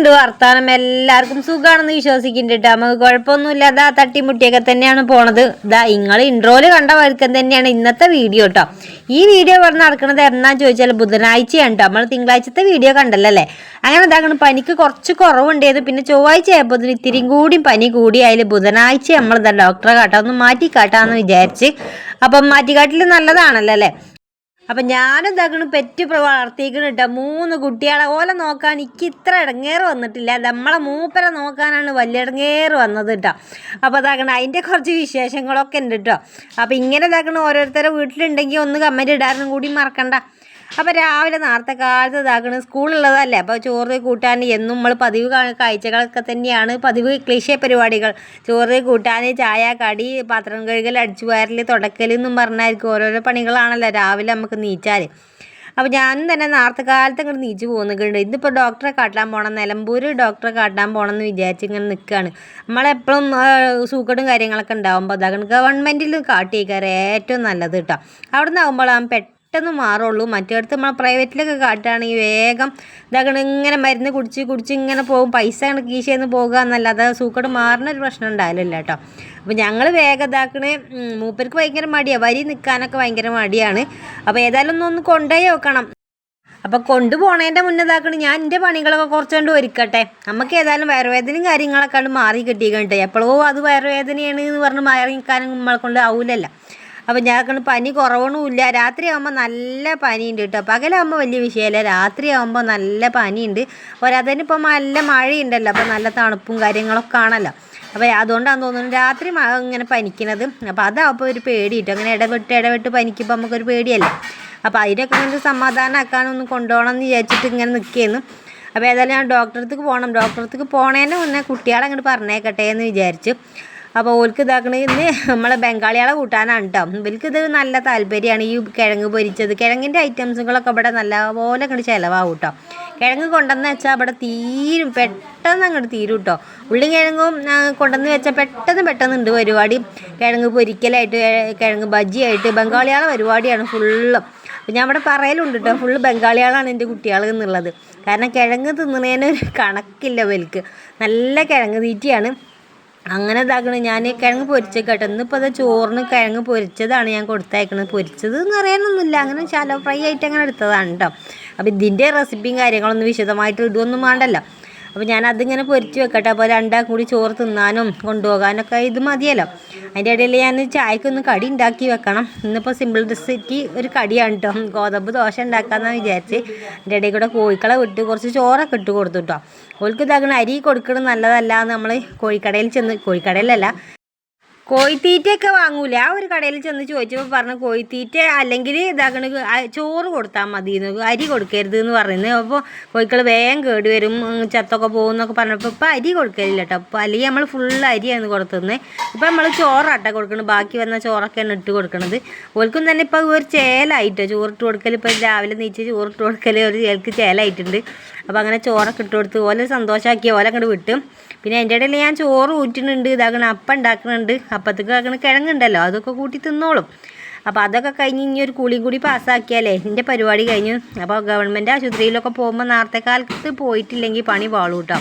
എന്തൊക്കെയുണ്ട് വർത്താനം? എല്ലാവർക്കും സുഖമാണെന്ന് വിശ്വസിക്കുന്നുണ്ട്. നമുക്ക് കുഴപ്പമൊന്നുമില്ല. അതാ തട്ടിമുട്ടിയൊക്കെ തന്നെയാണ് പോണത്. ഇതാ നിങ്ങൾ ഇൻട്രോയിൽ കണ്ട വഴുക്കം തന്നെയാണ് ഇന്നത്തെ വീഡിയോ കേട്ടോ ഈ വീഡിയോ പറഞ്ഞ് നടക്കുന്നത് എന്നാന്ന് ചോദിച്ചാൽ ബുധനാഴ്ചയാണ് കേട്ടോ നമ്മൾ തിങ്കളാഴ്ചത്തെ വീഡിയോ കണ്ടല്ലേ അങ്ങനെ എന്താക്കണം പനിക്ക് കുറച്ച് കുറവുണ്ടായത് പിന്നെ ചൊവ്വാഴ്ച ആയപ്പോൾ ഇത്തിരിയും കൂടി പനി കൂടിയായി ബുധനാഴ്ച നമ്മൾ ഡോക്ടറെ കാട്ടാം. ഒന്ന് മാറ്റി കാട്ടാന്ന് വിചാരിച്ച്. അപ്പം മാറ്റിക്കാട്ടിൽ നല്ലതാണല്ലോ അല്ലേ അപ്പം ഞാനും തകണ് പെറ്റ് വളർത്തിക്കണ് കേട്ടോ മൂന്ന് കുട്ടികളെ ഓലെ നോക്കാൻ എനിക്ക് ഇത്ര ഇടങ്ങേറ് വന്നിട്ടില്ല. നമ്മളെ മൂപ്പരെ നോക്കാനാണ് വലിയ ഇടങ്ങേറ് വന്നത് കേട്ടോ അപ്പോൾ ഇതാക്കണം അതിന്റെ കുറച്ച് വിശേഷങ്ങളൊക്കെ ഉണ്ട് കേട്ടോ അപ്പോൾ ഇങ്ങനെ ഇതാക്കണം ഓരോരുത്തരെ വീട്ടിലുണ്ടെങ്കിൽ ഒന്ന് കമന്റ് ഇടാനും കൂടി മറക്കണ്ട. അപ്പോൾ രാവിലെ നേരത്തെ കാലത്ത് ഇതാക്കണ്. സ്കൂളുള്ളതല്ലേ അപ്പോൾ ചോറ് കൂട്ടാൻ എന്നും നമ്മൾ പതിവ് കാഴ്ചകളൊക്കെ തന്നെയാണ്. പതിവ് ക്ലിഷേ പരിപാടികൾ. ചോറ് കൂട്ടാൻ ചായ കടി പാത്രം കഴുകൽ അടിച്ചു വയറിൽ തുടക്കൽ എന്നും പറഞ്ഞായിരിക്കും ഓരോരോ പണികളാണല്ലോ രാവിലെ നമുക്ക് നീച്ചാൽ അപ്പോൾ ഞാൻ തന്നെ നേരത്തെ കാലത്ത് ഇങ്ങോട്ട് നീച്ച് പോകുന്നുണ്ട് ഇന്നിപ്പോൾ ഡോക്ടറെ കാട്ടാൻ പോകണം നിലമ്പൂർ ഡോക്ടറെ കാട്ടാൻ പോകണം എന്ന് വിചാരിച്ച് ഇങ്ങനെ നിൽക്കുകയാണ് നമ്മളെപ്പോഴും സൂക്കടും കാര്യങ്ങളൊക്കെ ഉണ്ടാകുമ്പോൾ അതാണ് ഗവൺമെന്റിൽ കാട്ടിയേക്കാറ് ഏറ്റവും നല്ലത് കേട്ടോ അവിടെ നിന്നാകുമ്പോൾ ആ പെട്ടെന്ന് മാറുള്ളൂ. മറ്റേടത്ത് നമ്മൾ പ്രൈവറ്റിലൊക്കെ കാട്ടുകയാണെങ്കിൽ വേഗം ഇതാകണം ഇങ്ങനെ മരുന്ന് കുടിച്ച് കുടിച്ച് ഇങ്ങനെ പോകും. പൈസ കണക്ക് കീശയെന്ന് പോകുക എന്നല്ലാതെ സൂക്കട് മാറുന്ന ഒരു പ്രശ്നം ഉണ്ടാവില്ല കേട്ടോ. അപ്പോൾ ഞങ്ങൾ വേഗം ഇതാക്കണേ. മൂപ്പർക്ക് ഭയങ്കര മടിയാണ് വരി നിൽക്കാനൊക്കെ ഭയങ്കര മടിയാണ്. അപ്പോൾ ഏതായാലും ഒന്ന് കൊണ്ടുപോയി നോക്കണം. അപ്പോൾ മുന്നേ ഇതാക്കണ. ഞാൻ എന്റെ പണികളൊക്കെ കുറച്ചുകൊണ്ട് ഒരുക്കട്ടെ. നമുക്ക് ഏതായാലും വയറുവേദനയും കാര്യങ്ങളൊക്കെ മാറി കിട്ടിയിട്ടുണ്ട് എപ്പോഴോ അത് വയറുവേദനയാണ് എന്ന് പറഞ്ഞ് മാറി നിൽക്കാനും നമ്മളെ കൊണ്ട് ആവൂലല്ലോ. അപ്പോൾ ഞങ്ങൾക്ക് പനി കുറവൊന്നുമില്ല. രാത്രി ആകുമ്പോൾ നല്ല പനിയുണ്ട് കേട്ടോ. പകലാകുമ്പോൾ വലിയ വിഷയമല്ല രാത്രി ആകുമ്പോൾ നല്ല പനിയുണ്ട്. പോരാത്തതിന് ഇപ്പം നല്ല മഴയുണ്ടല്ലോ. അപ്പോൾ നല്ല തണുപ്പും കാര്യങ്ങളൊക്കെ ആണല്ലോ. അപ്പോൾ അതുകൊണ്ടാണ് തോന്നുന്നത് രാത്രി ഇങ്ങനെ പനിക്കണത്. അപ്പോൾ അതാകുമ്പോൾ ഒരു പേടി കിട്ടും. അങ്ങനെ ഇടവിട്ട് ഇടവിട്ട് പനിക്കുമ്പോൾ നമുക്കൊരു പേടിയല്ലേ. അപ്പോൾ അതിനൊക്കെ ഇങ്ങനെ സമാധാനമാക്കാനൊന്ന് കൊണ്ടുപോകണം എന്ന് വിചാരിച്ചിട്ട് ഇങ്ങനെ നിൽക്കുകയെന്ന് അപ്പോൾ ഏതായാലും ഞാൻ ഡോക്ടറെ അടുത്തേക്ക് പോകണം. ഡോക്ടറെ അടുത്തേക്ക് പോണേന്റെ മുന്നേ കുട്ടികളെ അങ്ങോട്ട് പറഞ്ഞേക്കട്ടെ എന്ന് വിചാരിച്ചു. അപ്പോൾ ഓൽക്ക് ഇതാക്കണേന്ന് നമ്മളെ ബംഗാളികളെ കൂട്ടാനാണ് കേട്ടോ ഇവർക്ക് ഇത് നല്ല താല്പര്യമാണ് ഈ കിഴങ്ങ് പൊരിച്ചത്. കിഴങ്ങിന്റെ ഐറ്റംസുകളൊക്കെ ഇവിടെ നല്ല പോലെ അങ്ങോട്ട് ചിലവാകും കേട്ടോ കിഴങ്ങ് കൊണ്ടുവന്ന് വെച്ചാൽ അവിടെ തീരും പെട്ടെന്ന് അങ്ങോട്ട് തീരും കേട്ടോ ഉള്ളിയും കിഴങ്ങും കൊണ്ടുവന്ന് വെച്ചാൽ പെട്ടെന്ന് പെട്ടെന്ന് ഉണ്ട് പരിപാടി. കിഴങ്ങ് പൊരിക്കലായിട്ട് കിഴങ്ങ് ബജിയായിട്ട് ബംഗാളികളെ പരിപാടിയാണ് ഫുള്ളും. അപ്പം ഞാൻ അവിടെ പറയലുണ്ട് കേട്ടോ ഫുള്ള് ബംഗാളികളാണ് എന്റെ കുട്ടികൾ എന്നുള്ളത്. കാരണം കിഴങ്ങ് തിന്നണേനൊരു കണക്കില്ല വലിക്ക് നല്ല കിഴങ്ങ് തീറ്റിയാണ്. അങ്ങനെ ഇതാക്കണ്. ഞാൻ കിഴങ്ങ് പൊരിച്ച കേട്ടോ. ഇന്നിപ്പോൾ അത് ചോറിന് കിഴങ്ങ് പൊരിച്ചതാണ് ഞാൻ കൊടുത്തയക്കണത്. പൊരിച്ചത് എന്ന് അറിയാനൊന്നുമില്ല അങ്ങനെ ചാലോ ഫ്രൈ ആയിട്ട് അങ്ങനെ എടുത്തതാണ് കേട്ടോ. അപ്പോൾ ഇതിന്റെ റെസിപ്പിയും കാര്യങ്ങളൊന്നും വിശദമായിട്ട് ഇതൊന്നും വേണ്ടല്ലോ. അപ്പോൾ ഞാൻ അതിങ്ങനെ പൊരിച്ച് വെക്കട്ടെ. അപ്പോൾ രണ്ടാം കൂടി ചോറ് തിന്നാനും കൊണ്ടുപോകാനൊക്കെ ഇത് മതിയല്ലോ. അതിന്റെ ഇടയിൽ ഞാൻ ചായക്കൊന്ന് കടി ഉണ്ടാക്കി വെക്കണം. ഇന്നിപ്പോൾ സിമ്പിൾ റെസിപ്പി ഒരു കടിയാണ് കേട്ടോ ഗോതമ്പ് ദോശ ഉണ്ടാക്കാമെന്നാണ് വിചാരിച്ച് അതിന്റെ ഇടയിൽ കൂടെ കോഴിക്കളെ വിട്ട് കുറച്ച് ചോറൊക്കെ ഇട്ട് കൊടുത്തു കേട്ടോ ഓൾക്ക് ഇതാക്കണ അരി കൊടുക്കണം നല്ലതല്ല നമ്മൾ കോഴിക്കടയിൽ ചെന്ന് കോഴിക്കടയിലല്ല കോഴിത്തീറ്റയൊക്കെ വാങ്ങൂല. ആ ഒരു കടയിൽ ചെന്ന് ചോദിച്ചപ്പോൾ പറഞ്ഞു കോഴിത്തീറ്റ അല്ലെങ്കിൽ ഇതാക്കണ ചോറ് കൊടുത്താൽ മതി അരി കൊടുക്കരുത് എന്ന് പറയുന്നത് അപ്പോൾ കോഴിക്കൾ വേഗം കേടി വരും ചത്തൊക്കെ പോകും എന്നൊക്കെ പറഞ്ഞപ്പോൾ ഇപ്പം അരി കൊടുക്കലില്ല കേട്ടോ അപ്പോൾ അല്ലെങ്കിൽ നമ്മൾ ഫുൾ അരിയാണ് കൊടുത്തുന്നത് ഇപ്പം നമ്മൾ ചോറാട്ട കൊടുക്കുന്നത് ബാക്കി വന്ന ചോറൊക്കെയാണ് ഇട്ട് കൊടുക്കണത്. ഓൽക്കും തന്നെ ഇപ്പോൾ ഒരു ചേലായിട്ടോ. ചോറിട്ട് കൊടുക്കൽ ഇപ്പോൾ രാവിലെ നീച്ച് ചോറിട്ട് കൊടുക്കൽ ഒരു ചേൽക്ക് ചേലായിട്ടുണ്ട്. അപ്പോൾ അങ്ങനെ ചോറൊക്കെ ഇട്ട് കൊടുത്ത് ഓലെ സന്തോഷമാക്കിയ ഓലെ അങ്ങോട്ട് വിട്ട്. പിന്നെ അതിന്റെ ഇടയിൽ ഞാൻ ചോറ് ഊറ്റുന്നുണ്ട് ഇതാക്കണ അപ്പം ഉണ്ടാക്കുന്നുണ്ട് അപ്പത്തേക്ക് ആക്കണ കിഴങ്ങുണ്ടല്ലോ അതൊക്കെ കൂട്ടി തിന്നോളും. അപ്പോൾ അതൊക്കെ കഴിഞ്ഞ് ഇനി ഒരു കൂളിയും കൂടി പാസ്സാക്കിയാലേ എന്റെ പരിപാടി കഴിഞ്ഞു. അപ്പോൾ ഗവൺമെന്റ് ആശുപത്രിയിലൊക്കെ പോകുമ്പോൾ നേരത്തെ കാലത്ത് പോയിട്ടില്ലെങ്കിൽ പണി പാളൂ കേട്ടോ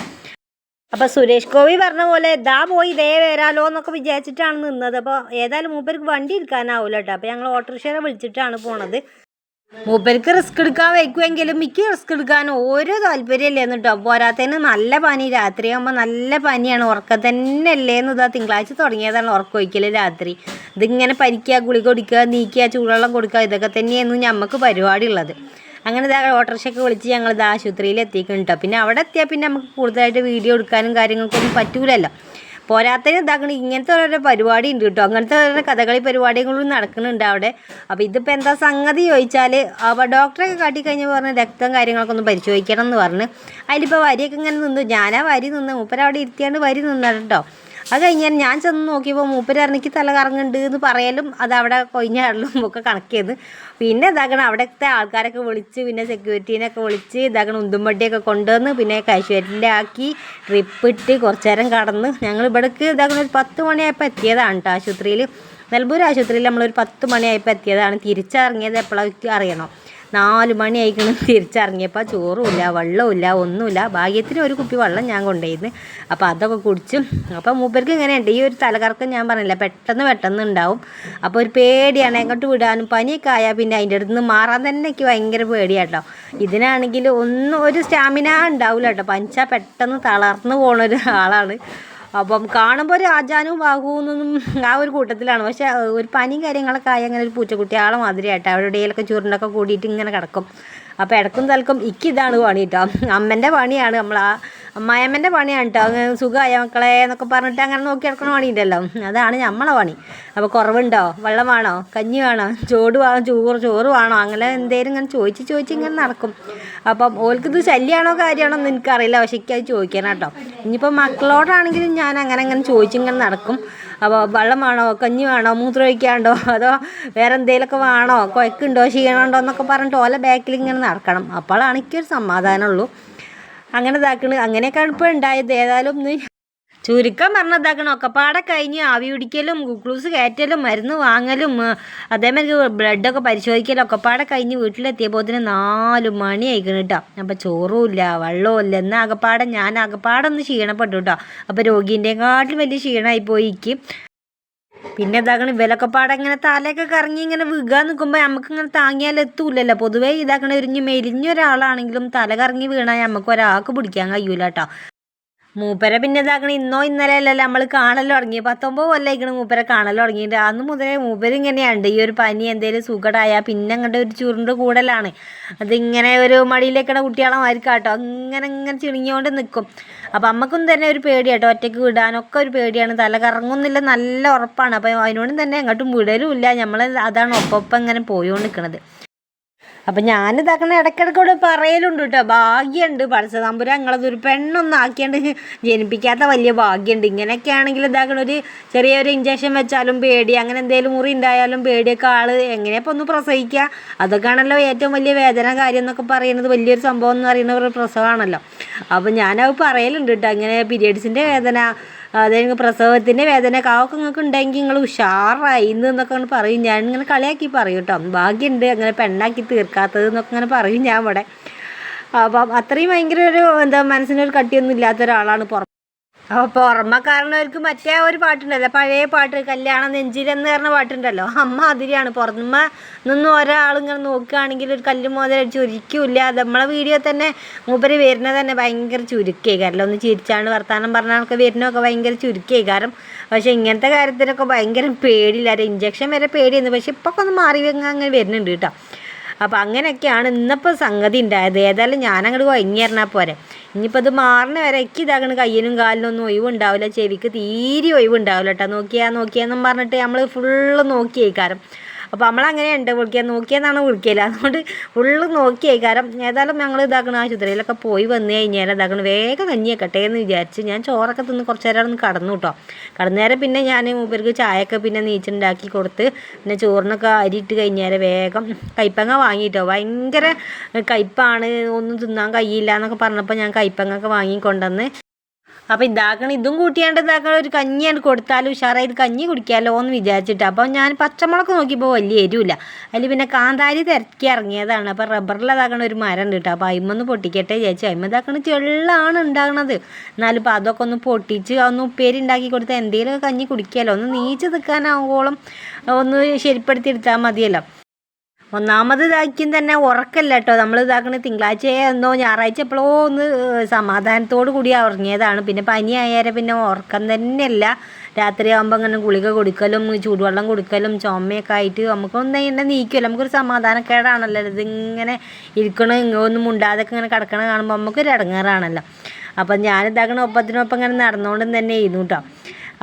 അപ്പോൾ സുരേഷ് ഗോപി പറഞ്ഞ പോലെ ഇതാ പോയി ഇതേ വരാലോ എന്നൊക്കെ വിചാരിച്ചിട്ടാണ് നിന്നത്. അപ്പോൾ ഏതായാലും മൂപ്പർക്ക് വണ്ടി എടുക്കാനാവില്ല കേട്ടോ അപ്പോൾ ഞങ്ങൾ ഓട്ടോറിക്ഷയെ വിളിച്ചിട്ടാണ് പോണത്. മൂപ്പർക്ക് റിസ്ക് എടുക്കാൻ വയ്ക്കുമെങ്കിലും മിക്ക റിസ്ക് എടുക്കാൻ ഓരോ താല്പര്യമല്ലേന്ന് കേട്ടോ പോരാത്തതിന് നല്ല പനി. രാത്രിയാകുമ്പോൾ നല്ല പനിയാണ്. ഉറക്കം തന്നെ അല്ലേന്ന് ഇതാ തിങ്കളാഴ്ച തുടങ്ങിയതാണ് ഉറക്കം ഒഴിക്കൽ രാത്രി. ഇതിങ്ങനെ പരിക്കുക ഗുളിക കൊടുക്കുക നീക്കുക ചൂടുവെള്ളം കൊടുക്കുക ഇതൊക്കെ തന്നെയായിരുന്നു ഞമ്മക്ക് പരിപാടി ഉള്ളത് അങ്ങനെ ഇതാ ഓട്ടോറിക്ഷയൊക്കെ വിളിച്ച് ഞങ്ങൾ ഇത് ആശുപത്രിയിൽ എത്തിക്കുന്നുണ്ടോ പിന്നെ അവിടെ എത്തിയാൽ പിന്നെ നമുക്ക് കൂടുതലായിട്ട് വീഡിയോ എടുക്കാനും കാര്യങ്ങൾക്കൊന്നും പറ്റൂലല്ലോ. പോരാത്തതിന് ഇതാക്കണ ഇങ്ങനത്തെ ഓരോരോ പരിപാടി ഉണ്ട് കേട്ടോ. അങ്ങനത്തെ ഓരോ കഥകളി പരിപാടികളും നടക്കുന്നുണ്ട് അവിടെ. അപ്പോൾ ഇതിപ്പോൾ എന്താ സംഗതി ചോദിച്ചാൽ അപ്പോൾ ഡോക്ടറൊക്കെ കാട്ടിക്കഴിഞ്ഞാൽ പറഞ്ഞ് രക്തം കാര്യങ്ങളൊക്കെ ഒന്ന് പരിശോധിക്കണം എന്ന് പറഞ്ഞ്. അതിലിപ്പോൾ വരിയൊക്കെ ഇങ്ങനെ നിന്നു. ഞാനാ വരി നിന്ന്. മൂപ്പരവിടെ ഇരുത്തിയാണ്ട് വരി നിന്നത് കേട്ടോ. അത് കഴിഞ്ഞാൽ ഞാൻ ചെന്ന് നോക്കിയപ്പോൾ മൂപ്പര് ഇറങ്ങിക്ക് തല കറങ്ങുന്നുണ്ട് എന്ന് പറയലും അത് അവിടെ കൊയിഞ്ഞാടലും ഒക്കെ കണക്ട് ചെയ്ത്. പിന്നെ ഇതാക്കണം അവിടുത്തെ ആൾക്കാരൊക്കെ വിളിച്ച് പിന്നെ സെക്യൂരിറ്റീനൊക്കെ വിളിച്ച് ഇതാക്കണം ഉന്തുംപട്ടിയൊക്കെ കൊണ്ടുവന്ന് പിന്നെ കാഷ്വാലിറ്റിന്റെ ട്രിപ്പിട്ട് കുറച്ച് നേരം കടന്ന്. ഞങ്ങൾ ഇവിടേക്ക് ഇതാക്കണം ഒരു പത്ത് മണിയായപ്പോൾ എത്തിയതാണ് കേട്ടോ ആശുപത്രിയിൽ നെൽബൂർ ആശുപത്രിയിൽ നമ്മളൊരു പത്ത് മണിയായപ്പോൾ എത്തിയതാണ്. തിരിച്ചിറങ്ങിയത് എപ്പോഴും അറിയണം. നാല് മണി ആയിക്കണം തിരിച്ചിറങ്ങിയപ്പോൾ ചോറുമില്ല വെള്ളമില്ല ഒന്നുമില്ല. ഭാഗ്യത്തിന് ഒരു കുപ്പി വെള്ളം ഞാൻ കൊണ്ടുപോയിരുന്നു. അപ്പോൾ അതൊക്കെ കുടിച്ചും. അപ്പോൾ മൂപ്പർക്ക് ഇങ്ങനെയുണ്ട്. ഈ ഒരു തലകറക്കം ഞാൻ പറഞ്ഞില്ല പെട്ടെന്ന് പെട്ടെന്ന് ഉണ്ടാവും. അപ്പോൾ ഒരു പേടിയാണ് എങ്ങോട്ട് വിടാനും. പനിയൊക്കെ ആയാൽ പിന്നെ അതിന്റെ അടുത്ത് നിന്ന് മാറാൻ തന്നെ എനിക്ക് ഭയങ്കര പേടിയാട്ടോ. ഇതിനാണെങ്കിൽ ഒന്നും ഒരു സ്റ്റാമിന ഉണ്ടാവില്ല കേട്ടോ. പനിച്ചാൽ പെട്ടെന്ന് തളർന്നു പോണ ഒരു ആളാണ്. അപ്പം കാണുമ്പോൾ ഒരു ആജാനും ബാഹുവെന്നൊന്നും ആ ഒരു കൂട്ടത്തിലാണ്. പക്ഷെ ഒരു പനിയും കാര്യങ്ങളൊക്കെ ആയി അങ്ങനെ ഒരു പൂച്ചക്കുട്ടിയാളെ മാതിരിയായിട്ട് അവരുടെ ഇടയിലൊക്കെ ചുരുണ്ടൊക്കെ കൂടിയിട്ട് ഇങ്ങനെ കിടക്കും. അപ്പോൾ ഇടക്കും തലക്കും ഇക്കിതാണ് പണി കേട്ടോ അമ്മന്റെ പണിയാണ്. നമ്മൾ ആ അമ്മായമ്മന്റെ പണിയാണ് കേട്ടോ അങ്ങനെ സുഖമായ മക്കളെ എന്നൊക്കെ പറഞ്ഞിട്ട് അങ്ങനെ നോക്കി നടക്കണ പണിയുണ്ടല്ലോ. അതാണ് നമ്മളെ പണി. അപ്പോൾ കുറവുണ്ടോ? വെള്ളം വേണോ കഞ്ഞി വേണോ? ചോട് വേണോ ചോറ് ചോറ് വേണോ? അങ്ങനെ എന്തേലും ഇങ്ങനെ ചോദിച്ച് ചോദിച്ച് ഇങ്ങനെ നടക്കും. അപ്പം ഓൽക്കിത് ശല്യമാണോ കാര്യമാണോ എന്ന് എനിക്കറിയില്ല. പക്ഷേ എനിക്കത് ചോദിക്കണം കേട്ടോ ഇനിയിപ്പോൾ മക്കളോടാണെങ്കിലും ഞാൻ അങ്ങനെ അങ്ങനെ ചോദിച്ചിങ്ങനെ നടക്കും. അപ്പോൾ വെള്ളം വേണോ? കഞ്ഞി വേണോ? മൂത്രം അതോ വേറെ എന്തെങ്കിലുമൊക്കെ വേണോ? കൊയക്കുണ്ടോ ക്ഷീണമുണ്ടോ? എന്നൊക്കെ പറഞ്ഞിട്ട് ഓല ബാക്കിൽ ഇങ്ങനെ നടക്കണം. അപ്പോഴാണ് എനിക്കൊരു സമാധാനമുള്ളൂ. അങ്ങനെ ഇതാക്കണ്. അങ്ങനെയൊക്കെയാണ് ഇപ്പോൾ ഉണ്ടായത് ഏതായാലും ഒന്ന് ചുരുക്കം പറഞ്ഞതാക്കണം ഒക്കെപ്പാടെ കഴിഞ്ഞ് ആവി പിടിക്കലും ഗുക്ലൂസ് കയറ്റലും മരുന്ന് വാങ്ങലും അതേമാതിരി ബ്ലഡൊക്കെ പരിശോധിക്കലും ഒക്കെപ്പാടെ കഴിഞ്ഞ് വീട്ടിലെത്തിയപ്പോൾ തന്നെ നാല് മണി ആയിക്കണം കേട്ടോ അപ്പം ചോറും ഇല്ല വെള്ളവും ഇല്ല എന്നാൽ അകപ്പാടെ ഞാൻ അകപ്പാടെ ഒന്ന് ക്ഷീണപ്പെട്ടു കേട്ടോ അപ്പോൾ കാട്ടിൽ വലിയ ക്ഷീണമായി പോയി പിന്നെ ഇതാക്കണ ഇവലൊക്കെപ്പാടെ ഇങ്ങനെ തലയൊക്കെ കറങ്ങി ഇങ്ങനെ വീകാൻ നിൽക്കുമ്പോൾ നമുക്ക് ഇങ്ങനെ താങ്ങിയാൽ എത്തൂലല്ലോ. പൊതുവേ ഇതാക്കണ ഒരു മെലിഞ്ഞ ഒരാളാണെങ്കിലും തല കറങ്ങി വീണാൽ നമുക്ക് ഒരാൾക്ക് പിടിക്കാൻ കഴിയൂല കേട്ടോ മൂപ്പരെ പിന്നെ ഇതാക്കണ ഇന്നോ ഇന്നലെ അല്ലല്ലോ നമ്മൾ കാണൽ തുടങ്ങി. പത്തൊമ്പത് കൊല്ലമായിക്കണ മൂപ്പരെ കാണൽ തുടങ്ങിയിട്ട്. അന്ന് മുതലേ മൂപ്പര് ഇങ്ങനെയുണ്ട്. ഈ ഒരു പനി എന്തേലും സുഖടായാൽ പിന്നെ അങ്ങോട്ട് ഒരു ചുരുണ്ട് കൂടലാണ്. അതിങ്ങനെ ഒരു മടിയിലേക്കണ കുട്ടികളെ കേട്ടോ. അങ്ങനെ ഇങ്ങനെ ചിണിങ്ങോണ്ട് നിൽക്കും അപ്പം നമുക്കും തന്നെ ഒരു പേടിയാട്ടോ. ഒറ്റയ്ക്ക് വിടാനൊക്കെ ഒരു പേടിയാണ്. തല കറങ്ങുന്നില്ല. നല്ല ഉറപ്പാണ്. അപ്പം അതിനോടും തന്നെ എങ്ങോട്ടും വിടലുമില്ല. നമ്മൾ അതാണ് ഒപ്പം ഇങ്ങനെ പോയോണ്ട് നിൽക്കണത് അപ്പം ഞാനിതാക്കണ ഇടയ്ക്കിടയ്ക്കൂടെ പറയലുണ്ട് കേട്ടോ. ഭാഗ്യമുണ്ട് പടച്ചതമ്പുര ഞങ്ങളത് ഒരു പെണ്ണൊന്നും ആക്കിയാണ്ട് ജനിപ്പിക്കാത്ത വലിയ ഭാഗ്യമുണ്ട് ഇങ്ങനെയൊക്കെ ആണെങ്കിൽ ഇതാക്കണ ഒരു ചെറിയൊരു ഇഞ്ചക്ഷൻ വെച്ചാലും പേടി അങ്ങനെ എന്തെങ്കിലും മുറി ഉണ്ടായാലും പേടിയൊക്കെ ആൾ എങ്ങനെയപ്പോൾ ഒന്ന് പ്രസവിക്കുക അതൊക്കെയാണല്ലോ ഏറ്റവും വലിയ വേദന കാര്യം എന്നൊക്കെ പറയുന്നത്. വലിയൊരു സംഭവം എന്ന് പറയുന്ന ഒരു പ്രസവമാണല്ലോ അപ്പം ഞാനത് പറയലുണ്ട് കേട്ടോ. അങ്ങനെ പീരിയഡ്സിന്റെ വേദന അതായത് പ്രസവത്തിന്റെ വേദന കാവൊക്കെ നിങ്ങൾക്ക് ഉണ്ടെങ്കിൽ നിങ്ങൾ ഉഷാറായി എന്നൊക്കെ അങ്ങനെ പറയും. ഞാൻ ഇങ്ങനെ കളിയാക്കി പറയും കേട്ടോ ഭാഗ്യമുണ്ട് അങ്ങനെ പെണ്ണാക്കി തീർക്കാത്തത് എന്നൊക്കെ അങ്ങനെ പറയും ഞാൻ ഇവിടെ. അപ്പം അത്രയും ഭയങ്കര ഒരു എന്താ മനസ്സിനൊരു കട്ടിയൊന്നും ഇല്ലാത്ത ഒരാളാണ് പുറം അപ്പോൾ പുറമക്കാരനവർക്ക് മറ്റേ ഒരു പാട്ടുണ്ടല്ലോ പഴയ പാട്ട് കല്യാണ നെഞ്ചിലെന്ന് പറഞ്ഞ പാട്ടുണ്ടല്ലോ. അമ്മ അതിരിയാണ്. പുറമ നിന്ന് ഒരാളിങ്ങനെ നോക്കുകയാണെങ്കിൽ ഒരു കല്ല് മുതൽ ചുരുക്കില്ല നമ്മളെ വീഡിയോ തന്നെ മൂപ്പര് വരുന്നത് തന്നെ ഭയങ്കര ചുരുക്കേ. കാരണം ഒന്ന് ചിരിച്ചാണ് വർത്താനം പറഞ്ഞാലൊക്കെ വരുന്നതൊക്കെ ഭയങ്കര കാരണം പക്ഷേ ഇങ്ങനത്തെ കാര്യത്തിനൊക്കെ ഭയങ്കര പേടിയില്ല. ഇഞ്ചക്ഷൻ വരെ പേടിയെന്ന് പക്ഷേ ഇപ്പോൾ ഒന്ന് മാറി അങ്ങനെ വരുന്നുണ്ട് കേട്ടോ. അപ്പോൾ അങ്ങനെയൊക്കെയാണ് ഇന്നിപ്പോൾ സംഗതി ഉണ്ടായത് ഏതായാലും ഞാൻ അങ്ങോട്ട് കൊയങ്ങിയിരുന്നാൽ പോരെ. ഇനിയിപ്പോൾ അത് മാറണ വരെ എനിക്ക് ഇതാകണ കയ്യിനും കാലിനും ഒന്നും ഒഴിവുണ്ടാവില്ല. ചെവിക്ക് തീരെ ഒഴിവുണ്ടാവില്ല കേട്ടോ നോക്കിയാൽ നോക്കിയാന്നും പറഞ്ഞിട്ട് നമ്മൾ ഫുള്ള് നോക്കിയേക്കാരം. അപ്പോൾ നമ്മളങ്ങനെയുണ്ട്. വിളിക്കുക നോക്കിയെന്നാണ് വിളിക്കൽ. അതുകൊണ്ട് ഫുള്ള് കാരണം ഏതായാലും ഞങ്ങൾ ഇതാക്കണ ആശുപത്രിയിലൊക്കെ പോയി വന്നു കഴിഞ്ഞാൽ ഇതാക്കണം. വേഗം കഞ്ഞിയേക്കട്ടെ എന്ന് വിചാരിച്ച് ഞാൻ ചോറൊക്കെ തിന്ന് കുറച്ച് നേരം ഒന്ന് കടന്നു കേട്ടോ കടന്നേരം പിന്നെ ഞാൻ മൂപ്പർക്ക് ചായയൊക്കെ പിന്നെ നീച്ചുണ്ടാക്കി കൊടുത്ത് പിന്നെ ചോറിനൊക്കെ അരിയിട്ട് കഴിഞ്ഞാൽ വേഗം കൈപ്പങ്ങ വാങ്ങിയിട്ടോ ഭയങ്കര കയ്പ്പാണ്. ഒന്നും തിന്നാൻ കഴിയില്ല എന്നൊക്കെ പറഞ്ഞപ്പോൾ ഞാൻ കൈപ്പങ്ങൊക്കെ വാങ്ങിക്കൊണ്ടുവന്ന് അപ്പോൾ ഇതാക്കണം ഇതും കൂട്ടിയാണ്ട് ഇതാക്കണം ഒരു കഞ്ഞിയാണ് കൊടുത്താലും ഉഷാറായിട്ട് കഞ്ഞി കുടിക്കാമല്ലോ എന്ന് വിചാരിച്ചിട്ട്. അപ്പോൾ ഞാൻ പച്ചമുളക് നോക്കിയപ്പോൾ വലിയ എരിവില്ല. അതിൽ പിന്നെ കാന്താരി തിരക്കി ഇറങ്ങിയതാണ്. അപ്പോൾ റബ്ബറിലതാക്കണ ഒരു മരം ഉണ്ട് കേട്ടോ അപ്പോൾ അയിമൊന്ന് പൊട്ടിക്കട്ടെ വിചാരിച്ചു. അയിമ ഇതാക്കണ ചെള്ളാണ് ഉണ്ടാകണത് എന്നാലും ഇപ്പോൾ അതൊക്കെ ഒന്ന് പൊട്ടിച്ച് ഒന്ന് ഉപ്പേരി ഉണ്ടാക്കി കൊടുത്താൽ എന്തെങ്കിലുമൊക്കെ കഞ്ഞി കുടിക്കാമല്ലോ ഒന്ന് നീച്ച് നിൽക്കാനാവുമ്പോളും ഒന്ന് ശരിപ്പെടുത്തി എടുത്താൽ മതിയല്ലോ. ഒന്നാമത് ഇതാക്കിയും തന്നെ ഉറക്കല്ല കേട്ടോ. നമ്മൾ ഇതാക്കണ തിങ്കളാഴ്ച എന്നോ ഞായറാഴ്ച എപ്പോഴോ ഒന്ന് സമാധാനത്തോടു കൂടി ഉറങ്ങിയതാണ്. പിന്നെ പനി ആയാലും പിന്നെ ഉറക്കം തന്നെയല്ല. രാത്രി ആകുമ്പോൾ അങ്ങനെ ഗുളിക കൊടുക്കലും ചൂടുവെള്ളം കൊടുക്കലും ചുമയൊക്കെ ആയിട്ട് നമുക്കൊന്നും ഇങ്ങനെ നീക്കുമല്ലോ നമുക്കൊരു സമാധാനക്കേടാണല്ലോ. ഇതിങ്ങനെ ഇരിക്കണ ഒന്നും മുണ്ടാതൊക്കെ ഇങ്ങനെ കിടക്കണ കാണുമ്പോൾ നമുക്കൊരു ഇടങ്ങാറാണല്ലോ അപ്പം ഞാനിതാക്കണ ഒപ്പത്തിനൊപ്പം ഇങ്ങനെ നടന്നുകൊണ്ടും തന്നെ ചെയ്യുന്നു കേട്ടോ.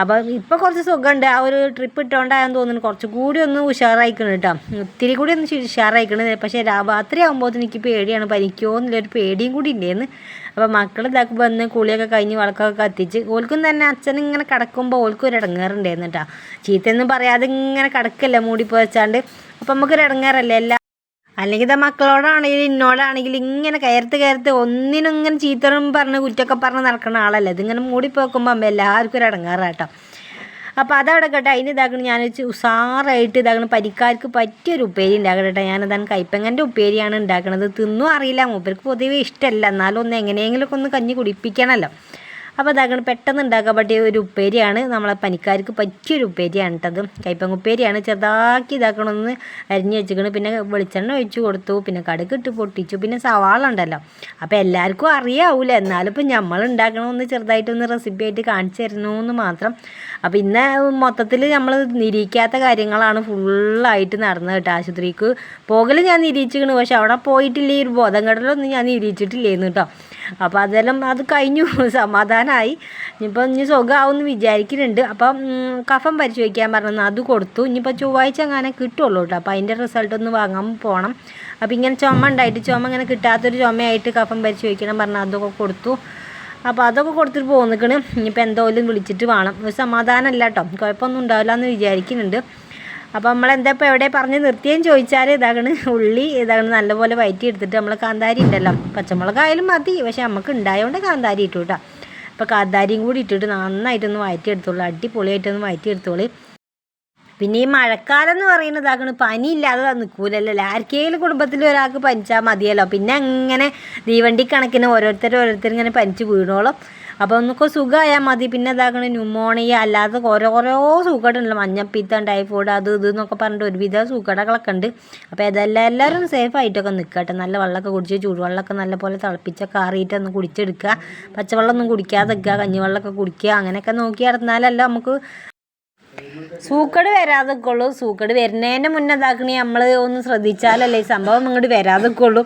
അപ്പം ഇപ്പോൾ കുറച്ച് സുഖമുണ്ട് ആ ഒരു ട്രിപ്പ് ഇട്ടുകൊണ്ടായെന്ന് തോന്നുന്നു. കുറച്ച് കൂടി ഒന്ന് ഉഷാറായിക്കണം കേട്ടോ ഒത്തിരി കൂടി ഒന്ന് ഉഷാറായിക്കണം. പക്ഷേ രാത്രി ആകുമ്പോൾ എനിക്ക് പേടിയാണ്. പനിക്കോ എന്നുള്ളൊരു പേടിയും കൂടി ഇല്ലേന്ന്. അപ്പോൾ മക്കൾ ഇതാക്കി വന്ന് കുളിയൊക്കെ കഴിഞ്ഞ് വളക്കൊക്കെ കത്തിച്ച് ഓൽക്കും തന്നെ അച്ഛൻ ഇങ്ങനെ കിടക്കുമ്പോൾ ഓൽക്കും ഒരു ഇടങ്ങേറുണ്ടായിരുന്നു കേട്ടോ ചീത്തയൊന്നും പറയാതെ ഇങ്ങനെ കിടക്കല്ല മൂടി പോയച്ചാണ്ട് അപ്പം നമുക്കൊരു ഇടങ്ങേറല്ലേ? എല്ലാ അല്ലെങ്കിൽ മക്കളോടാണെങ്കിലും ഇന്നോടാണെങ്കിലും ഇങ്ങനെ കയർത്ത് കയർത്ത് ഒന്നിനും ഇങ്ങനെ ചീത്തറും പറഞ്ഞ് കുറ്റമൊക്കെ പറഞ്ഞ് നടക്കുന്ന ആളല്ല. ഇതിങ്ങനെ മൂടി പോക്കുമ്പോൾ എല്ലാവർക്കും ഒരു ഇടങ്ങാറാട്ടോ അപ്പോൾ അതവിടെ കേട്ടോ. അതിന് ഇതാക്കണം ഞാൻ വെച്ച് ഉഷാറായിട്ട് ഇതാക്കണം പരിക്കാർക്ക് പറ്റിയൊരു ഉപ്പേരി ഉണ്ടാക്കണം കേട്ടോ. ഞാനതാണ് കൈപ്പങ്ങന്റെ ഉപ്പേരിയാണ് ഉണ്ടാക്കണത് തിന്നും അറിയില്ല. മൂപ്പർക്ക് പൊതുവേ ഇഷ്ടമല്ല എന്നാലും ഒന്ന് എങ്ങനെയെങ്കിലുമൊക്കെ ഒന്ന് കഞ്ഞി കുടിപ്പിക്കണമല്ലോ അപ്പോൾ ഇതാക്കണം പെട്ടെന്ന് ഉണ്ടാക്കാൻ പറ്റിയ ഒരു ഉപ്പേരിയാണ്. നമ്മളെ പനിക്കാർക്ക് പറ്റിയൊരു ഉപ്പേരിയാണ് കേട്ടത് കൈപ്പങ്ങ ഉപ്പേരിയാണ്. ചെറുതാക്കി ഇതാക്കണമെന്ന് അരിഞ്ഞ് വെച്ചിക്കണം. പിന്നെ വെളിച്ചെണ്ണ ഒഴിച്ച് കൊടുത്തു. പിന്നെ കടുകിട്ട് പൊട്ടിച്ചു. പിന്നെ സവാള ഉണ്ടല്ലോ. അപ്പോൾ എല്ലാവർക്കും അറിയാവൂല. എന്നാലും ഇപ്പം നമ്മൾ ഉണ്ടാക്കണമെന്ന് ചെറുതായിട്ടൊന്ന് റെസിപ്പി ആയിട്ട് കാണിച്ചു എന്ന് മാത്രം. അപ്പോൾ ഇന്ന് മൊത്തത്തിൽ നമ്മൾ നിരീക്കാത്ത കാര്യങ്ങളാണ് ഫുള്ളായിട്ട് നടന്നത് കേട്ടോ ആശുപത്രിക്ക്. പോകൽ ഞാൻ നിരീക്ഷിക്കണു. പക്ഷെ അവിടെ പോയിട്ടില്ല ഈ ഒരു ബോധം കടലൊന്നും ഞാൻ നിരീക്ഷിച്ചിട്ടില്ലേന്ന് കേട്ടോ അപ്പോൾ അതെല്ലാം അത് കഴിഞ്ഞു സമാധാനമായി ഇനിയിപ്പോൾ ഇനി സുഖമാവുമെന്ന് വിചാരിക്കുന്നുണ്ട്. അപ്പം കഫം പരിശോധിക്കാൻ പറഞ്ഞു അത് കൊടുത്തു. ഇനിയിപ്പോൾ ചൊവ്വാഴ്ച അങ്ങനെ കിട്ടുള്ളൂ കേട്ടോ. അപ്പോൾ അതിന്റെ റിസൾട്ട് ഒന്ന് വാങ്ങാൻ പോകണം അപ്പോൾ ഇങ്ങനെ ചുമ ഉണ്ടായിട്ട് ചുമ ഇങ്ങനെ കിട്ടാത്തൊരു ചുമയായിട്ട് കഫം പരിശോധിക്കണം പറഞ്ഞു അതൊക്കെ കൊടുത്തു. അപ്പോൾ അതൊക്കെ കൊടുത്തിട്ട് പോന്നിക്കണ്. ഇനിയിപ്പോൾ എന്തോലും വിളിച്ചിട്ട് വേണം. ഒരു സമാധാനമല്ല കേട്ടോ. കുഴപ്പമൊന്നും ഉണ്ടാവില്ല എന്ന് വിചാരിക്കുന്നുണ്ട്. അപ്പോൾ നമ്മൾ എന്താ ഇപ്പോൾ എവിടെ പറഞ്ഞ് നിർത്തിയെന്ന് ചോദിച്ചാൽ ഇതാകണ് ഉള്ളി ഇതാകണ് നല്ലപോലെ വയറ്റി എടുത്തിട്ട് നമ്മൾ കാന്താരി ഉണ്ടല്ലോ. പച്ചമുളകായാലും മതി പക്ഷെ നമുക്ക് ഉണ്ടായതുകൊണ്ട് കാന്താരി ഇട്ടു കേട്ടോ അപ്പോൾ കാന്താരിയും കൂടി ഇട്ടിട്ട് നന്നായിട്ടൊന്ന് വയറ്റി എടുത്തോളൂ അടിപൊളിയായിട്ടൊന്ന് വയറ്റി എടുത്തോളൂ പിന്നെ ഈ മഴക്കാലം എന്ന് പറയുന്നത് ഇതാക്കണ് പനി ഇല്ലാതെ നിൽക്കൂലല്ലോ ആർക്കെങ്കിലും കുടുംബത്തിൽ ഒരാൾക്ക് പനിച്ചാൽ മതിയല്ലോ. പിന്നെ അങ്ങനെ തീവണ്ടി കണക്കിന് ഓരോരുത്തർ ഓരോരുത്തർ ഇങ്ങനെ പനിച്ച് വീണോളും. അപ്പോൾ ഒന്നൊക്കെ സുഖമായാൽ മതി. പിന്നെ ഇതാക്കണ ന്യൂമോണിയ അല്ലാതെ ഓരോ ഓരോ സൂക്കേടുണ്ടല്ലോ മഞ്ഞപ്പിത്തം ടൈഫോയിഡ് അത് ഇത് എന്നൊക്കെ പറഞ്ഞിട്ട് ഒരുവിധ സുഖടകളൊക്കെ ഉണ്ട്. അപ്പോൾ ഇതെല്ലാം എല്ലാവരും സേഫ് ആയിട്ടൊക്കെ നിൽക്കട്ടെ നല്ല വെള്ളമൊക്കെ കുടിച്ച് ചൂടുവെള്ളമൊക്കെ നല്ല പോലെ തിളപ്പിച്ചൊക്കെ ആറിയിട്ടൊന്ന് കുടിച്ചെടുക്കുക. പച്ചവെള്ളമൊന്നും കുടിക്കാതെ നിൽക്കുക കഞ്ഞിവെള്ളമൊക്കെ കുടിക്കുക അങ്ങനെയൊക്കെ നോക്കി നടന്നാലല്ല നമുക്ക് സൂക്കട് വരാതെ വരാതൊക്കെയുള്ളൂ സൂക്കട് വരുന്നതിന്റെ മുന്നേ ഇതാക്കണേ നമ്മൾ ഒന്ന് ശ്രദ്ധിച്ചാലല്ലേ ഈ സംഭവം ഇങ്ങോട്ട് വരാതെ വരാതൊക്കെയുള്ളൂ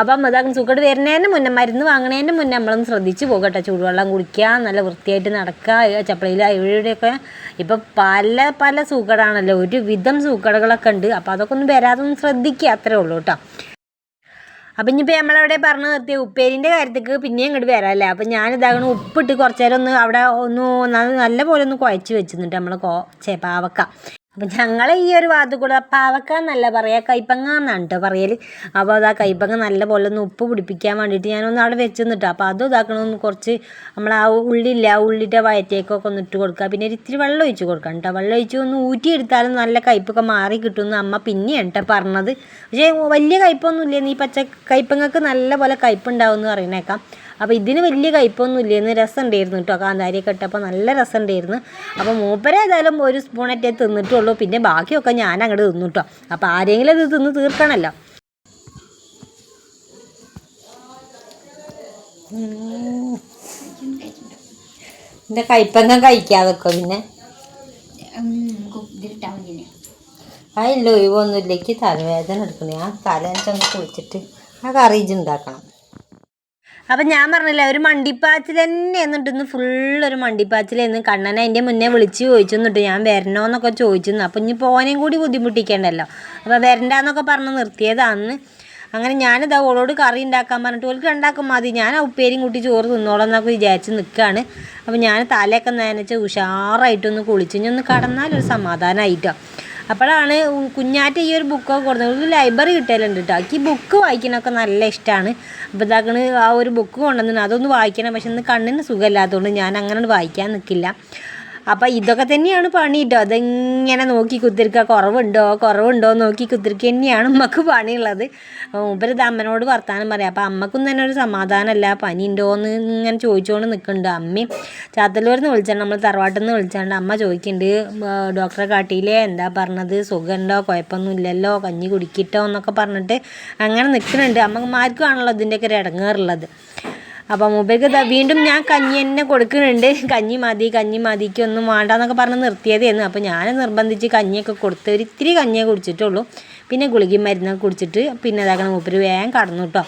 അപ്പം അത് സുഖമായിട്ട് വരുന്നതിന് മുന്നേ മരുന്ന് വാങ്ങണതിന്റെ മുന്നേ നമ്മളൊന്ന് ശ്രദ്ധിച്ച് പോകട്ടെ. ചൂടുവെള്ളം കുടിക്കുക നല്ല വൃത്തിയായിട്ട് നടക്കുക ചപ്പളയിൽ ഇവിടെയൊക്കെ ഇപ്പം പല പല സൂക്കടാണല്ലോ. ഒരുവിധം സൂക്കടകളൊക്കെ ഉണ്ട്. അപ്പോൾ അതൊക്കെ ഒന്ന് വരാതെ ഒന്ന് ശ്രദ്ധിക്കുക അത്രേ ഉള്ളൂ കേട്ടോ. അപ്പം ഇനിയിപ്പോൾ നമ്മളവിടെ പറഞ്ഞു നിർത്തിയ ഉപ്പേരിന്റെ കാര്യത്തേക്ക് പിന്നെയും ഇങ്ങോട്ട് വരാമല്ലേ അപ്പം ഞാനിതാകണം ഉപ്പിട്ട് കുറച്ച് നേരം ഒന്ന് അവിടെ ഒന്ന് നല്ല പോലെ ഒന്ന് കുഴച്ച് വെച്ചിരുന്നിട്ട് നമ്മൾ കോ ചേ പാവക്ക. അപ്പം ഞങ്ങൾ ഈ ഒരു കൂടെ പാവക്ക എന്നല്ല പറയുക കൈപ്പങ്ങ എന്നാണ് കേട്ടോ പറയൽ അപ്പോൾ അത് ആ കൈപ്പങ്ങ നല്ല പോലെ ഒന്ന് ഉപ്പ് പിടിപ്പിക്കാൻ വേണ്ടിയിട്ട് ഞാനൊന്ന് അവിടെ വെച്ച് നിട്ടോ അപ്പോൾ അത് ഇതാക്കണമെന്ന് കുറച്ച് നമ്മൾ ആ ഉള്ളില്ല ആ ഉള്ളിന്റെ വയറ്റേക്കൊക്കെ ഒന്ന് ഇട്ട് കൊടുക്കുക പിന്നെ ഇത്തിരി വെള്ളം ഒഴിച്ച് കൊടുക്കണം കേട്ടോ വെള്ളം ഒഴിച്ച് ഒന്ന് ഊറ്റി എടുത്താലും നല്ല കയ്പ്പൊക്കെ മാറി കിട്ടുമെന്ന് അമ്മ പിന്നെയാണ് കേട്ടോ പറഞ്ഞത്. പക്ഷേ വലിയ കയ്പ്പൊന്നും ഇല്ലെന്ന് ഈ പച്ച കയ്പ്പങ്ങൾക്ക് നല്ല പോലെ കയ്പ്പുണ്ടാവും എന്ന് പറയുന്നേക്കാം. അപ്പോൾ ഇതിന് വലിയ കയ്പ്പൊന്നും ഇല്ലെന്ന് രസം ഉണ്ടായിരുന്നു കേട്ടോ കാന്താരിയൊക്കെ ഇട്ടപ്പോൾ നല്ല രസം ഉണ്ടായിരുന്നു അപ്പോൾ മൂപ്പര ഏതായാലും ഒരു സ്പൂണറ്റേ തിന്നിട്ടുള്ളൂ. പിന്നെ ബാക്കിയൊക്കെ ഞാൻ അങ്ങോട്ട് തിന്നു കേട്ടോ അപ്പോൾ ആരെങ്കിലും ഇത് തിന്ന് തീർക്കണമല്ലോ എന്റെ കയ്പ്പങ്ങ കഴിക്കാതൊക്കെ പിന്നെ? ആ ഇല്ല അതില്ല ഒഴിവൊന്നുമില്ലേക്ക് തലവേദന എടുക്കണേ ആ തലേന്ന് കുളിച്ചിട്ട് ആ കറി ഇജ് ഉണ്ടാക്കണം. അപ്പം ഞാൻ പറഞ്ഞില്ല ഒരു മണ്ടിപ്പാച്ചിൽ തന്നെ എന്നിട്ട് ഫുള്ളൊരു മണ്ടിപ്പാച്ചിലായിരുന്നു കണ്ണനെ അതിന്റെ മുന്നേ വിളിച്ച് ചോദിച്ചു എന്നിട്ട് ഞാൻ വരണോന്നൊക്കെ ചോദിച്ചിരുന്നു അപ്പം ഇനി പോനേം കൂടി ബുദ്ധിമുട്ടിക്കണ്ടല്ലോ. അപ്പോൾ വരണ്ടാന്നൊക്കെ പറഞ്ഞ് നിർത്തിയതാന്ന് അങ്ങനെ ഞാനിതാ ഓളോട് കറി ഉണ്ടാക്കാൻ പറഞ്ഞിട്ട് ഓൾക്ക് ഉണ്ടാക്കും മതി. ഞാൻ ഉപ്പേരിയും കൂട്ടി ചോറ് തിന്നോളാം എന്നൊക്കെ വിചാരിച്ച് നിൽക്കുകയാണ് അപ്പോൾ ഞാൻ തലയൊക്കെ നനച്ച് ഉഷാറായിട്ടൊന്ന് കുളിച്ച് ഇനി ഒന്ന് കടന്നാലൊരു സമാധാനമായിട്ടോ അപ്പോഴാണ് കുഞ്ഞാറ്റ ഈ ഒരു ബുക്കൊക്കെ കൊടുത്തത്. ഒരു ലൈബ്രറി കിട്ടലുണ്ട് കേട്ടോ എനിക്ക് ബുക്ക് വായിക്കാനൊക്കെ നല്ല ഇഷ്ടമാണ് അപ്പോൾ ഇതാക്കണ് ആ ഒരു ബുക്ക് കൊണ്ടുവന്നിട്ട് അതൊന്ന് വായിക്കണം. പക്ഷെ ഇന്ന് കണ്ണിന് സുഖമില്ലാത്തതുകൊണ്ട് ഞാൻ അങ്ങനെ വായിക്കാൻ നിൽക്കില്ല അപ്പോൾ ഇതൊക്കെ തന്നെയാണ് പണി കേട്ടോ അതെങ്ങനെ നോക്കി കുത്തിരിക്കുക കുറവുണ്ടോ? കുറവുണ്ടോ നോക്കി കുത്തിരിക്കുക തന്നെയാണ് നമുക്ക് പണിയുള്ളത്. മൂപ്പര് ഇത് അമ്മനോട് വർത്താനം പറയാം. അപ്പോൾ അമ്മക്കും തന്നെ ഒരു സമാധാനമല്ല പനി ഉണ്ടോയെന്ന് ഇങ്ങനെ ചോദിച്ചുകൊണ്ട് നിൽക്കുന്നുണ്ട് അമ്മയും ചാത്തല്ലൂരിൽ നിന്ന് വിളിച്ചാണ് നമ്മൾ തറവാട്ടിൽ നിന്ന് വിളിച്ചാണ്ട് അമ്മ ചോദിക്കുന്നുണ്ട് ഡോക്ടറെ കാട്ടിയില്ലേ? എന്താ പറഞ്ഞത്? സുഖമുണ്ടോ കുഴപ്പമൊന്നും ഇല്ലല്ലോ? കഞ്ഞി കുടിക്കിട്ടോ? എന്നൊക്കെ പറഞ്ഞിട്ട് അങ്ങനെ നിൽക്കുന്നുണ്ട് അമ്മമാർക്കും ആണല്ലോ ഇതിന്റെയൊക്കെ ഒരു ഇടങ്ങേറുള്ളത് അപ്പോൾ മൂപ്പർക്ക് വീണ്ടും ഞാൻ കഞ്ഞി തന്നെ കൊടുക്കുന്നുണ്ട്. കഞ്ഞി മതി കഞ്ഞി മതിക്ക് ഒന്നും വേണ്ട എന്നൊക്കെ പറഞ്ഞ് നിർത്തിയതായിരുന്നു അപ്പോൾ ഞാൻ നിർബന്ധിച്ച് കഞ്ഞിയൊക്കെ കൊടുത്ത് ഒരു ഇത്തിരി കഞ്ഞിയെ കുടിച്ചിട്ടുള്ളൂ. പിന്നെ ഗുളികയും മരുന്നൊക്കെ കുടിച്ചിട്ട് പിന്നെ ഇതാക്കണം മൂപ്പര് വേഗം കടന്നു കേട്ടോ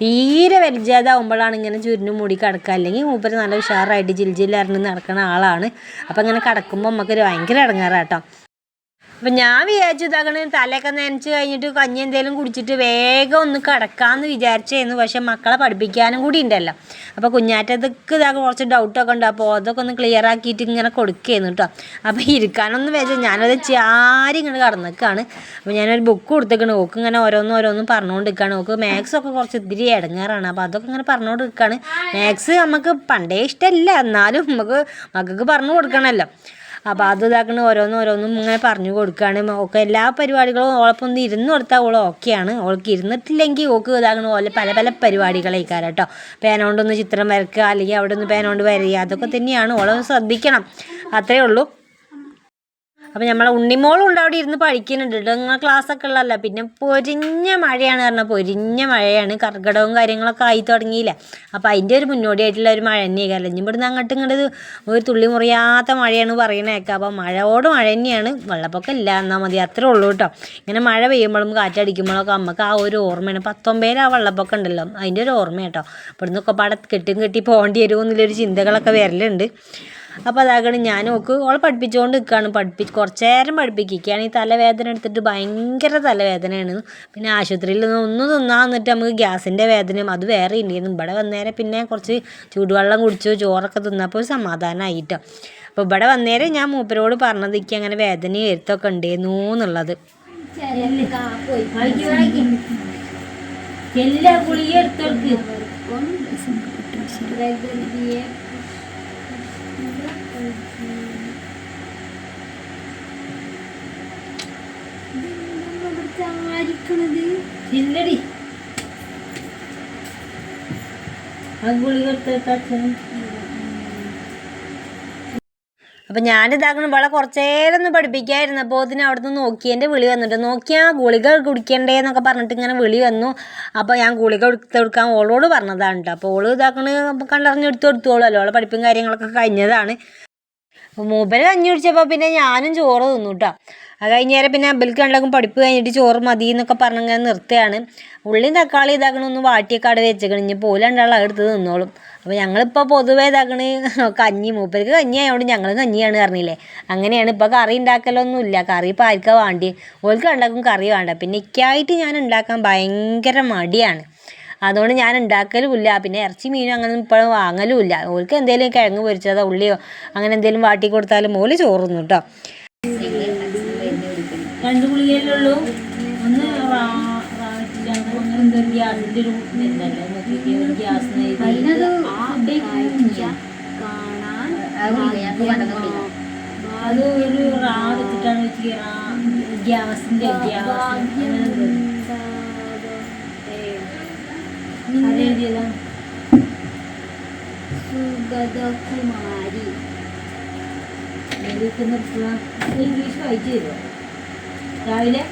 തീരെ വലിജാതാവുമ്പോഴാണ് ഇങ്ങനെ ചുരുണ്ട് മൂടി കിടക്കുക. അല്ലെങ്കിൽ മൂപ്പര് നല്ല ഉഷാറായിട്ട് ജിൽ ജില്ലറിഞ്ഞ് നടക്കുന്ന ആളാണ്. അപ്പോൾ ഇങ്ങനെ കിടക്കുമ്പോൾ നമുക്കൊരു ഭയങ്കര ഇടങ്ങാറാട്ടോ അപ്പം ഞാൻ വിചാരിച്ചു ഇതാകണ തലയൊക്കെ നനച്ച് കഴിഞ്ഞിട്ട് കഞ്ഞി എന്തെങ്കിലും കുടിച്ചിട്ട് വേഗം ഒന്ന് കിടക്കാമെന്ന് വിചാരിച്ചായിരുന്നു പക്ഷേ മക്കളെ പഠിപ്പിക്കാനും കൂടി ഉണ്ടല്ലോ. അപ്പോൾ കുഞ്ഞാറ്റതൊക്കെ ഇതാകെ കുറച്ച് ഡൗട്ടൊക്കെ ഉണ്ട്. അപ്പോൾ അതൊക്കെ ഒന്ന് ക്ലിയർ ആക്കിയിട്ട് ഇങ്ങനെ കൊടുക്കുകയായിരുന്നു കേട്ടോ അപ്പോൾ ഇരിക്കാനൊന്നും വെച്ചാൽ ഞാനത് ചാരി ഇങ്ങനെ കടന്നിക്കാണ്. അപ്പോൾ ഞാനൊരു ബുക്ക് കൊടുത്തേക്കാണ്. ഓക്ക് ഇങ്ങനെ ഓരോന്നും ഓരോന്നും പറഞ്ഞുകൊണ്ട് നിൽക്കുകയാണ് ഓക്ക് മാത്സ് ഒക്കെ കുറച്ച് ഇത്തിരി ഇടങ്ങാറാണ് അപ്പോൾ അതൊക്കെ ഇങ്ങനെ പറഞ്ഞുകൊണ്ട് നിൽക്കുകയാണ് മാത്സ് നമുക്ക് പണ്ടേ ഇഷ്ടമല്ല എന്നാലും നമുക്ക് മക്കൾക്ക് പറഞ്ഞു കൊടുക്കണമല്ലോ അപ്പോൾ അത് ഇതാക്കണ ഓരോന്നും ഓരോന്നും ഇങ്ങനെ പറഞ്ഞു കൊടുക്കുകയാണ് ഒക്കെ എല്ലാ പരിപാടികളും ഓളൊപ്പം ഒന്ന് ഇരുന്ന് കൊടുത്താൽ ഓൾ ഓക്കെയാണ് ഓൾക്ക് ഇരുന്നിട്ടില്ലെങ്കിൽ ഓക്ക് ഇതാകണ പോലെ പല പല പരിപാടികളേക്കാരം കേട്ടോ പേനോണ്ടൊന്ന് ചിത്രം വരയ്ക്കുക അല്ലെങ്കിൽ അവിടെ ഒന്ന് പേനോണ്ട് വരയുക അതൊക്കെ തന്നെയാണ്. ഓളെ ശ്രദ്ധിക്കണം. അത്രേ ഉള്ളൂ. അപ്പം നമ്മളെ ഉണ്ണിമോളും ഉണ്ട് അവിടെ ഇരുന്ന് പഠിക്കുന്നുണ്ട് കേട്ടോ. നിങ്ങൾ ക്ലാസ്സൊക്കെ ഉള്ളതല്ല. പിന്നെ പൊരിഞ്ഞ മഴയാണ് പറഞ്ഞാൽ പൊരിഞ്ഞ മഴയാണ്. കർക്കിടകവും കാര്യങ്ങളൊക്കെ ആയി തുടങ്ങിയില്ല. അപ്പോൾ അതിന്റെ ഒരു മുന്നോടിയായിട്ടുള്ള ഒരു മഴ തന്നെയാണ് ഇനി ഇവിടുന്ന് അങ്ങോട്ടും ഇങ്ങോട്ട് ഒരു തുള്ളി മുറിയാത്ത മഴയാണ് പറയണേക്കെ അപ്പോൾ മഴയോട് മഴ തന്നെയാണ്. വെള്ളപ്പൊക്കം ഇല്ല എന്നാൽ മതി. അത്രേ ഉള്ളൂ കേട്ടോ. ഇങ്ങനെ മഴ പെയ്യുമ്പോഴും കാറ്റടിക്കുമ്പോഴൊക്കെ നമുക്ക് ആ ഒരു ഓർമ്മയാണ്. പത്തൊമ്പതിൽ ആ വെള്ളപ്പൊക്കം ഉണ്ടല്ലോ. അതിന്റെ ഒരു ഓർമ്മ കേട്ടോ. ഇവിടുന്ന് ഒക്കെ പാടെ കെട്ടും കെട്ടി പോകേണ്ടി വരുമോ എന്നുള്ളൊരു ചിന്തകളൊക്കെ വരലുണ്ട്. അപ്പോൾ അതാകണം ഞാൻ നോക്ക് ഓളെ പഠിപ്പിച്ചുകൊണ്ട് നിൽക്കുകയാണ് പഠിപ്പിച്ച് കുറച്ച് നേരം പഠിപ്പിക്കുകയാണ് ഈ തലവേദന എടുത്തിട്ട് ഭയങ്കര തലവേദനയാണ്. പിന്നെ ആശുപത്രിയിൽ നിന്ന് ഒന്ന് തിന്നാൻ നമുക്ക് ഗ്യാസിന്റെ വേദനയും അത് വേറെ ഉണ്ടായിരുന്നു ഇവിടെ വന്നേരം പിന്നെ കുറച്ച് ചൂടുവെള്ളം കുടിച്ചു ചോറൊക്കെ തിന്നപ്പോൾ സമാധാനമായിട്ടോ അപ്പോൾ ഇവിടെ വന്നേരം ഞാൻ മൂപ്പരോട് പറഞ്ഞത് എനിക്ക് അങ്ങനെ വേദനയും എഴുത്തൊക്കെ ഉണ്ടായിരുന്നു എന്നുള്ളത്. എല്ലാ ഗുളിക എടുത്തെടുക്ക് ഇല്ലടി. അത് ഗുളിക എടുത്തെടുത്ത അപ്പം ഞാനിതാക്കണം ഇവളെ പഠിപ്പിക്കായിരുന്നു. അപ്പോൾ അതിന് അവിടെ നിന്ന് നോക്കിയതിന്റെ വിളി വന്നിട്ട് നോക്കിയാ ഗുളിക കുടിക്കണ്ടേ എന്നൊക്കെ പറഞ്ഞിട്ട് ഇങ്ങനെ വിളി വന്നു. അപ്പോൾ ഞാൻ ഗുളിക എടുത്തെടുക്കാൻ ഓളോട് പറഞ്ഞതാണ് കേട്ടോ അപ്പോൾ ഓൾ ഇതാക്കണ കണ്ടറിഞ്ഞ് എടുത്ത് കൊടുത്തോളൂ ഓളെ പഠിപ്പും കാര്യങ്ങളൊക്കെ കഴിഞ്ഞതാണ്. മൂപ്പര് കഞ്ഞി കുടിച്ചപ്പോൾ പിന്നെ ഞാനും ചോറ് തിന്നു കേട്ടോ അത് കഴിഞ്ഞേരം പിന്നെ അബൽക്ക് രണ്ടാക്കും പഠിപ്പ് കഴിഞ്ഞിട്ട് ചോറ് മതി എന്നൊക്കെ പറഞ്ഞങ്ങനെ നിർത്തുകയാണ്. ഉള്ളിയും തക്കാളി ഇതാക്കണ ഒന്ന് വാട്ടിയൊക്കെ അവിടെ വെച്ചേക്കണം. ഇനി പോലെ രണ്ടാളും എടുത്ത് തിന്നോളും. അപ്പോൾ ഞങ്ങളിപ്പോൾ പൊതുവേ ഇതാക്കണ് കഞ്ഞി. മൂപ്പർക്ക് കഞ്ഞി ആയതുകൊണ്ട് ഞങ്ങൾ കഞ്ഞിയാണ് പറഞ്ഞില്ലേ. അങ്ങനെയാണ്. ഇപ്പോൾ കറി ഉണ്ടാക്കലൊന്നും ഇല്ല കറി ഇപ്പോൾ ആർക്കാ വേണ്ടി ഓൾക്ക് രണ്ടാക്കും കറി വേണ്ട. പിന്നെ ഇക്കായിട്ട് ഞാൻ ഉണ്ടാക്കാൻ ഭയങ്കര മടിയാണ്. അതുകൊണ്ട് ഞാൻ ഉണ്ടാക്കലുമില്ല. പിന്നെ ഇറച്ചി മീനും അങ്ങനെ ഇപ്പോഴും വാങ്ങലുമില്ല. ഓൾക്ക് എന്തെങ്കിലും കിഴങ്ങ് പൊരിച്ചതോ ഉള്ളിയോ അങ്ങനെ എന്തെങ്കിലും വാട്ടി കൊടുത്താലും മോൾ ചോറുന്നു കേട്ടോ രണ്ട് ഗുളികയിലുള്ളൂ ഒന്ന് ഗ്യാസിന്റെ ഒരു അത് ഒരു റാ വെച്ചിട്ടാണ് വെച്ച് ഗ്യാസിന്റെ ഗ്യാസ്. അതെഴുതിയതാ സുഗതകുമാരി. ഇംഗ്ലീഷ് വായിച്ചു തരുമോ? രാവിലെ?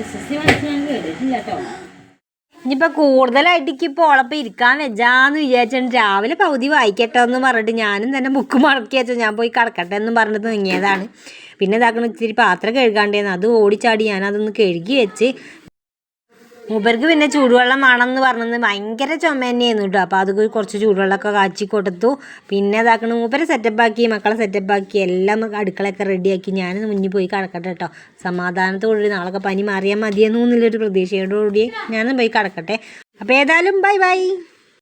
എസ് ഞാൻ കേട്ടിട്ടില്ല കേട്ടോ ഇനിയിപ്പോൾ കൂടുതലായിട്ട് എനിക്ക് ഇപ്പോൾ ഓളപ്പം ഇരിക്കാൻ വെച്ചാന്ന് വിചാരിച്ചിട്ട് രാവിലെ പകുതി വായിക്കട്ടെ എന്ന് പറഞ്ഞിട്ട് ഞാനും തന്നെ ബുക്ക് മറക്കി വെച്ചോ. ഞാൻ പോയി കിടക്കട്ടെ എന്ന് പറഞ്ഞിട്ട് നീങ്ങിയതാണ്. പിന്നെ ഇതാക്കണ ഇച്ചിരി പാത്രം കഴുകാണ്ടേന്ന്. അത് ഓടിച്ചാടി ഞാൻ അതൊന്ന് കഴുകി വെച്ച് മൂപ്പർക്ക് പിന്നെ ചൂടുവെള്ളം വേണമെന്ന് പറഞ്ഞത് ഭയങ്കര ചുമ തന്നെയായിരുന്നു കേട്ടോ. അപ്പോൾ അത് കുറച്ച് ചൂടുവെള്ളമൊക്കെ കാച്ചി കൊടുത്തു. പിന്നെ ഇതാക്കണം മൂപ്പരെ സെറ്റപ്പാക്കി മക്കളെ സെറ്റപ്പാക്കി എല്ലാം അടുക്കളയൊക്കെ റെഡിയാക്കി ഞാൻ മുന്നിൽ പോയി കിടക്കട്ടെ കേട്ടോ. സമാധാനത്തോടുകൂടി നാളൊക്കെ പനി മാറിയാൽ മതിയെന്നുള്ളൊരു പ്രതീക്ഷയോടുകൂടി ഞാനും പോയി കിടക്കട്ടെ. അപ്പോൾ ഏതായാലും ബൈ ബൈ